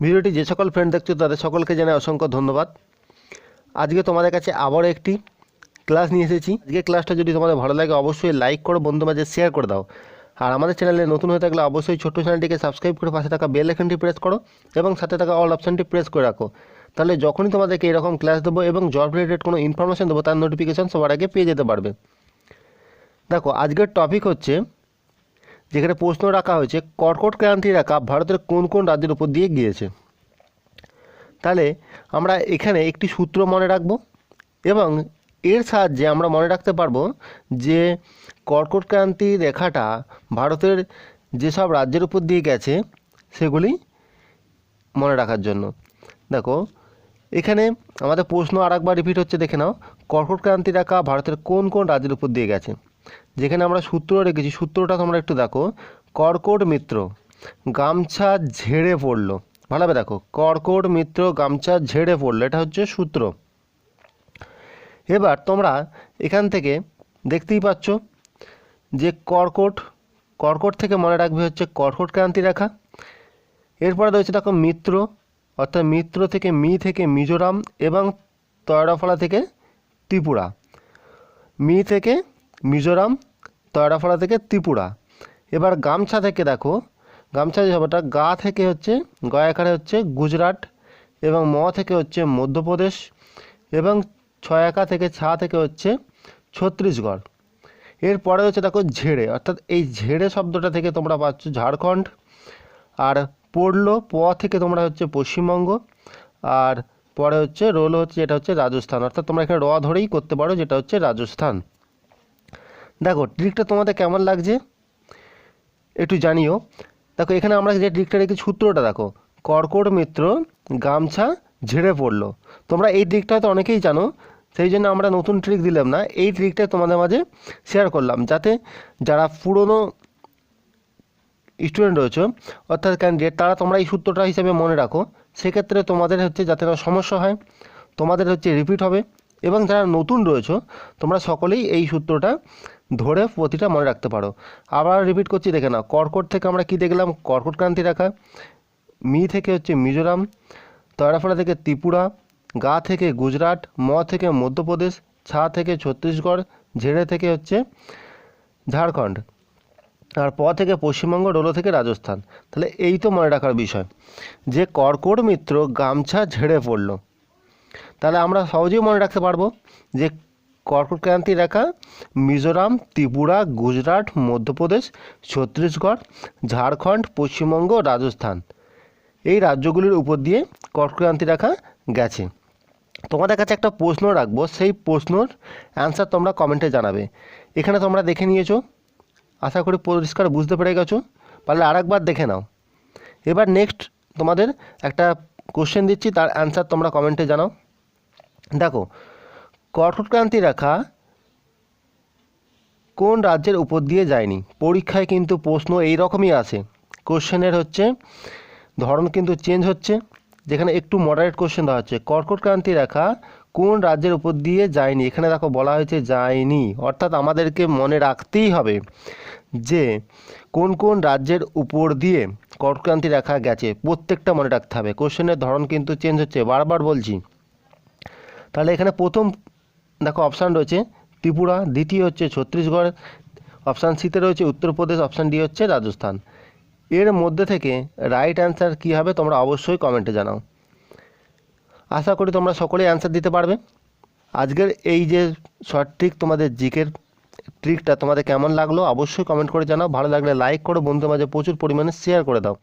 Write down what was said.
ভিডিওটি যে সকল ফ্রেন্ড দেখছ, তাদের সকলকে জানাই অসংখ্য ধন্যবাদ। আজকে তোমাদের কাছে আবারও একটি ক্লাস নিয়ে এসেছি। আজকে ক্লাসটা যদি তোমাদের ভালো লাগে, অবশ্যই লাইক করো, বন্ধু মাঝে শেয়ার করে দাও। আর আমাদের চ্যানেলে নতুন হয়ে থাকলে অবশ্যই ছোট্ট চ্যানেলটিকে সাবস্ক্রাইব করে পাশে থাকা বেল আইকনটি প্রেস করো এবং সাথে থাকা অল অপশানটি প্রেস করে রাখো। তাহলে যখনই তোমাদেরকে এরকম ক্লাস দেবো এবং জব রিলেটেড কোনো ইনফরমেশন দেবো, তার নোটিফিকেশান সবার আগে পেয়ে যেতে পারবে। দেখো, আজকের টপিক হচ্ছে যেখানে প্রশ্ন রাখা হয়েছে, কর্কট ক্রান্তি রেখা ভারতের কোন কোন রাজ্যের উপর দিয়ে গিয়েছে? তাহলে আমরা এখানে একটি সূত্র মনে রাখব এবং এর সাহায্যে আমরা মনে রাখতে পারব যে কর্কট ক্রান্তি রেখাটা ভারতের যেসব রাজ্যের উপর দিয়ে গেছে, সেগুলি মনে রাখার জন্য। দেখো, এখানে আমাদের প্রশ্ন আর একবার রিপিট হচ্ছে, দেখে নাও। কর্কট ক্রান্তি রেখা ভারতের কোন কোন রাজ্যের উপর দিয়ে গেছে? যেখানে আমরা সূত্র রেখেছি, সূত্রটা তোমরা একটু দেখো। কর্কট মিত্র, গামছা ঝেড়ে পড়ল। ভালোভাবে দেখো, কর্কট মিত্র, গামছা ঝেড়ে পড়ল। এটা হচ্ছে সূত্র। এবার তোমরা এখান থেকে দেখতেই পাচ্ছ যে কর্কট কর্কট থেকে মনে রাখবে হচ্ছে কর্কট ক্রান্তি রেখা। এরপরে রয়েছে দেখো মিত্র, অর্থাৎ মিত্র থেকে মি থেকে মিজোরাম এবং তয়রাফলা থেকে ত্রিপুরা। মি থেকে মিজোরাম তয়রাফলা থেকে ত্রিপুরা। এবার গামছা থেকে দেখো, গামছা যে হবেটা গা থেকে হচ্ছে গয়াকারে হচ্ছে গুজরাট এবং ম থেকে হচ্ছে মধ্যপ্রদেশ এবং ছয়াকা থেকে ছা থেকে হচ্ছে ছত্তিশগড়। এরপরে হচ্ছে দেখো ঝেড়ে, অর্থাৎ এই ঝেড়ে শব্দটা থেকে তোমরা পাচ্ছ ঝাড়খণ্ড, আর পড়ল প থেকে তোমরা হচ্ছে পশ্চিমবঙ্গ, আর পরে হচ্ছে রোল হচ্ছে, যেটা হচ্ছে রাজস্থান। অর্থাৎ তোমরা এখানে র ধরেই করতে পারো, যেটা হচ্ছে রাজস্থান। দেখো ট্রিকটা তোমাদের কেমন লাগছে? একটু জানিও। দেখো, এখানে আমরা যে ট্রিকটা রেখে সূত্রটা দেখো। কর্কট মিত্র, গামছা ঝেড়ে পড়ল। তোমরা এই ট্রিকটা হয়তো অনেকেই জানো, সেই জন্য আমরা নতুন ট্রিক দিলাম না। এই ট্রিকটা তোমাদের মাঝে শেয়ার করলাম, যাতে যারা পুরনো স্টুডেন্ট রয়েছে, অর্থাৎ ক্যান্ডিডেট তারা তোমরা এই সূত্রটা হিসেবে মনে রাখো। সেক্ষেত্রে তোমাদের হচ্ছে, যাতে না সমস্যা হয়, তোমাদের হচ্ছে রিপিট হবে। এবং যারা নতুন রয়েছে, তোমরা সকলেই এই সূত্রটা ধরে প্রতিটা মনে রাখতে পারো। আবার রিপিট করছি, দেখে নাও। কর্কট থেকে আমরা কি দেখলাম? কর্কট ক্রান্তি রেখা। মি থেকে হচ্ছে মিজোরাম তয়রাফলা থেকে ত্রিপুরা, গা থেকে গুজরাট, ম থেকে মধ্যপ্রদেশ, ছা থেকে ছত্তিশগড়, ঝেড়ে থেকে হচ্ছে ঝাড়খণ্ড। আর প থেকে পশ্চিমবঙ্গ, ডোলো থেকে রাজস্থান। তাহলে এই তো মনে রাখার বিষয়। যে কর্কট মিত্র গামছা ঝেড়ে পড়ল। তাহলে আমরা সহজেই মনে রাখতে পারব যে কর্কট ক্রান্তি রেখা মিজোরাম, ত্রিপুরা, গুজরাট, মধ্যপ্রদেশ, ছত্তিশগড়, ঝাড়খণ্ড, পশ্চিমবঙ্গ, রাজস্থান। এই রাজ্যগুলির উপর দিয়ে কর্কট ক্রান্তি রেখা গেছে। তোমাদের কাছে একটা প্রশ্ন রাখব, সেই প্রশ্নর অ্যান্সার তোমরা কমেন্টে জানাবে। এখানে তোমরা দেখে নিয়েছো, আশা করি পরিষ্কার বুঝতে পেরে গেছো। পারলে আরেকবার দেখে নাও। এবার নেক্সট তোমাদের একটা কোশ্চেন দিচ্ছি, তার অ্যান্সার তোমরা কমেন্টে জানাও। দেখো কর্কট ক্রান্তি রেখা কোন রাজ্যের উপর দিয়ে যায়নি? পরীক্ষায় কিন্তু প্রশ্ন এই রকমই আসে কোশ্চেনের হচ্ছে, ধরন কিন্তু চেঞ্জ হচ্ছে, যেখানে একটু মডারেট কোশ্চেন দেওয়া হচ্ছে। কর্কট ক্রান্তি রেখা কোন রাজ্যের উপর দিয়ে যায়নি? এখানে দেখো বলা হয়েছে যায়নি। অর্থাৎ আমাদেরকে মনে রাখতেই হবে যে কোন কোন রাজ্যের উপর দিয়ে কর্কটক্রান্তি রেখা গেছে। প্রত্যেকটা মনে রাখতে হবে। কোশ্চেনের ধরন কিন্তু চেঞ্জ হচ্ছে। বারবার বলছি। তাহলে এখানে প্রথম দেখো অপশান রয়েছে ত্রিপুরা, দ্বিতীয় হচ্ছে ছত্তিশগড় অপশান সিতে রয়েছে উত্তরপ্রদেশ অপশান ডি হচ্ছে রাজস্থান। এর মধ্যে থেকে রাইট অ্যান্সার কী হবে তোমরা অবশ্যই কমেন্টে জানাও। আশা করি তোমরা সকলেই অ্যান্সার দিতে পারবে। আজকের এই যে শর্ট ট্রিক তোমাদের জিকের ট্রিকটা তোমাদের কেমন লাগল অবশ্যই কমেন্ট করে জানাও। ভালো লাগলে লাইক করো, বন্ধুদের মাঝে প্রচুর পরিমাণে শেয়ার করে দাও।